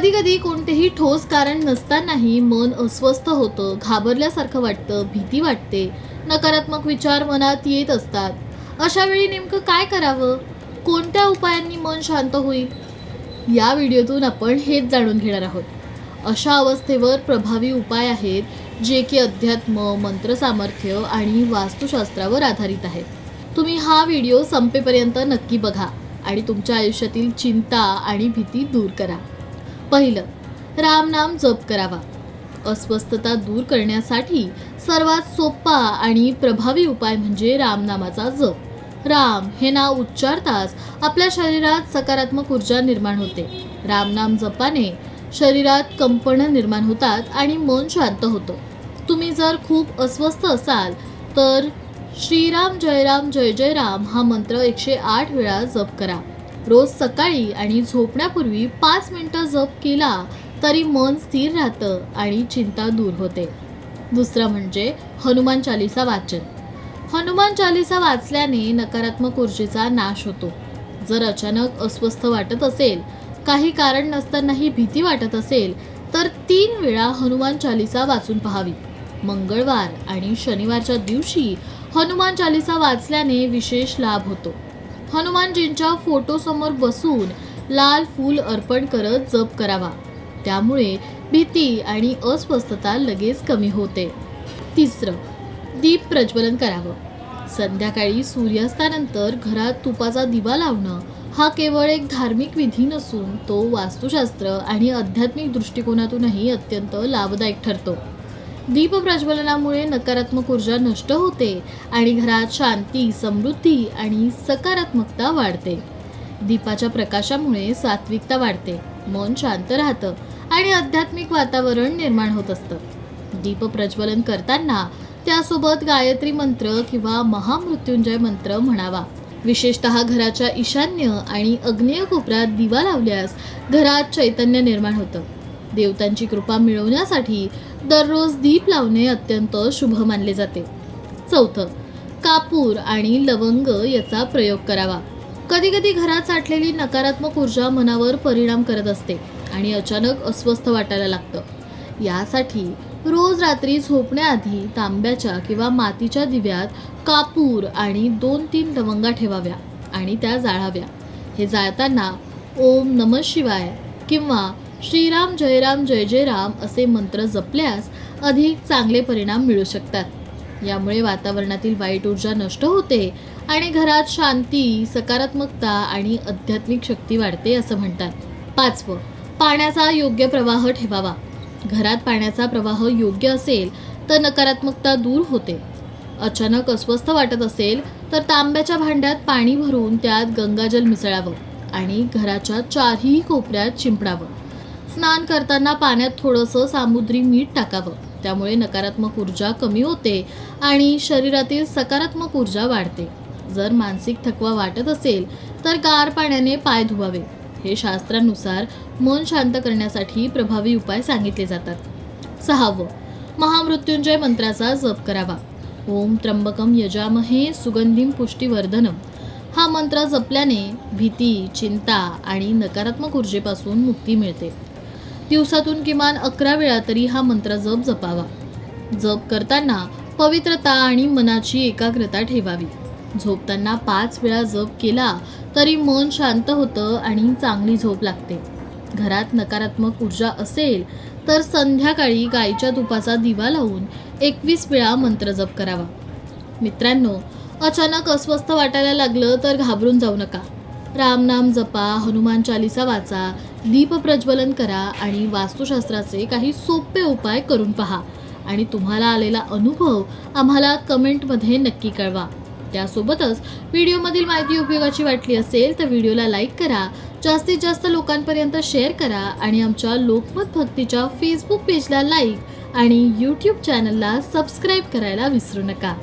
कधी कधी कोणतेही ठोस कारण नसतानाही मन अस्वस्थ होतं घाबरल्यासारखं वाटतं भीती वाटते. नकारात्मक विचार मनात येत असतात. अशा वेळी नेमकं काय करावं? कोणत्या उपायांनी मन शांत होईल? या व्हिडिओतून आपण हेच जाणून घेणार आहोत. अशा अवस्थेवर प्रभावी उपाय आहेत जे की अध्यात्म मंत्रसामर्थ्य आणि वास्तुशास्त्रावर आधारित आहेत. तुम्ही हा व्हिडिओ संपेपर्यंत नक्की बघा आणि तुमच्या आयुष्यातील चिंता आणि भीती दूर करा. पहिलं. रामनाम जप करावा. अस्वस्थता दूर करण्यासाठी सर्वात सोपा आणि प्रभावी उपाय म्हणजे रामनामाचा जप. राम हे नाव उच्चारताच आपल्या शरीरात सकारात्मक ऊर्जा निर्माण होते. रामनाम जपाने शरीरात कंपन निर्माण होतात आणि मन शांत होतं. तुम्ही जर खूप अस्वस्थ असाल तर श्रीराम जयराम जय जय राम हा मंत्र एकशे आठ वेळा जप करा. रोज सकाळी आणि झोपण्यापूर्वी पाच मिनटं जप केला तरी मन स्थिर राहतं आणि चिंता दूर होते. दुसरं म्हणजे हनुमान चालिसा वाचन. हनुमान चालिसा वाचल्याने नकारात्मक ऊर्जेचा नाश होतो. जर अचानक अस्वस्थ वाटत असेल काही कारण नसतानाही भीती वाटत असेल तर तीन वेळा हनुमान चालिसा वाचून पहावी. मंगळवार आणि शनिवारच्या दिवशी हनुमान चालिसा वाचल्याने विशेष लाभ होतो. हनुमानजींच्या फोटोसमोर बसून लाल फूल अर्पण करत जप करावा. त्यामुळे भीती आणि अस्वस्थता लगेच कमी होते. तिसरं दीप प्रज्वलन करावं. संध्याकाळी सूर्यास्तानंतर घरात तुपाचा दिवा लावणं हा केवळ एक धार्मिक विधी नसून तो वास्तुशास्त्र आणि आध्यात्मिक दृष्टिकोनातूनही अत्यंत लाभदायक ठरतो. दीप प्रज्वलनामुळे नकारात्मक ऊर्जा नष्ट होते आणि घरात शांती समृद्धी आणि सकारात्मकता वाढते. दीपाच्या प्रकाशामुळे सात्विकता वाढते मन शांत राहतं आणि आध्यात्मिक वातावरण निर्माण होत असतं. दीप प्रज्वलन करताना त्यासोबत गायत्री मंत्र किंवा महामृत्युंजय मंत्र म्हणावा. विशेषतः घराच्या ईशान्य आणि अग्नेय कोपऱ्यात दिवा लावल्यास घरात चैतन्य निर्माण होतं. देवतांची कृपा मिळवण्यासाठी दररोज दीप लावणे अत्यंत शुभ मानले जाते. चौथं कापूर आणि लवंग याचा प्रयोग करावा. कधी कधी घरात साठलेली नकारात्मक ऊर्जा मनावर परिणाम करत असते आणि अचानक अस्वस्थ वाटायला लागतं. यासाठी रोज रात्री झोपण्याआधी तांब्याच्या किंवा मातीच्या दिव्यात कापूर आणि दोन तीन लवंगा ठेवाव्या आणि त्या जाळाव्या. हे जाळताना ओम नम शिवाय किंवा श्रीराम जयराम जय जय राम असे मंत्र जपल्यास अधिक चांगले परिणाम मिळू शकतात. यामुळे वातावरणातील वाईट ऊर्जा नष्ट होते आणि घरात शांती सकारात्मकता आणि आध्यात्मिक शक्ती वाढते असं म्हणतात. पाचवं पाण्याचा योग्य प्रवाह ठेवावा. घरात पाण्याचा प्रवाह योग्य असेल तर नकारात्मकता दूर होते. अचानक अस्वस्थ वाटत असेल तर तांब्याच्या भांड्यात पाणी भरून त्यात गंगाजल मिसळावं आणि घराच्या चारही कोपऱ्यात चिंपडावं. स्नान करताना पाण्यात थोडंसं सामुद्री मीठ टाकावं. त्यामुळे नकारात्मक ऊर्जा कमी होते आणि शरीरातील सकारात्मक ऊर्जा वाढते. जर मानसिक थकवा वाटत असेल तर गार पाण्याने पाय धुवावे. हे शास्त्रानुसार मन शांत करण्यासाठी प्रभावी उपाय सांगितले जातात. सहावं महामृत्युंजय मंत्राचा जप करावा. ओम त्र्यंबकम यजामहे सुगंधीम पुष्टीवर्धनम. हा मंत्र जपल्याने भीती चिंता आणि नकारात्मक ऊर्जेपासून मुक्ती मिळते. दिवसातून किमान अकरा वेळा तरी हा मंत्र जप जपावा. जप करताना पवित्रता आणि मनाची एकाग्रता ठेवावी. झोपताना पाच वेळा जप केला तरी मन शांत होतं आणि चांगली झोप लागते. घरात नकारात्मक ऊर्जा असेल तर संध्याकाळी गायीच्या तुपाचा दिवा लावून एकवीस वेळा मंत्र जप करावा. मित्रांनो अचानक अस्वस्थ वाटायला लागलं तर घाबरून जाऊ नका. रामनाम जपा हनुमान चालिसा वाचा दीप प्रज्वलन करा आणि वास्तुशास्त्राचे काही सोपे उपाय करून पहा. आणि तुम्हाला आलेला अनुभव आम्हाला कमेंटमध्ये नक्की कळवा. त्यासोबतच व्हिडिओमधील माहिती उपयोगाची वाटली असेल तर व्हिडिओला लाईक करा जास्तीत जास्त लोकांपर्यंत शेअर करा आणि आमच्या लोकमत भक्तीच्या फेसबुक पेजला लाईक आणि यूट्यूब चॅनलला सबस्क्राईब करायला विसरू नका.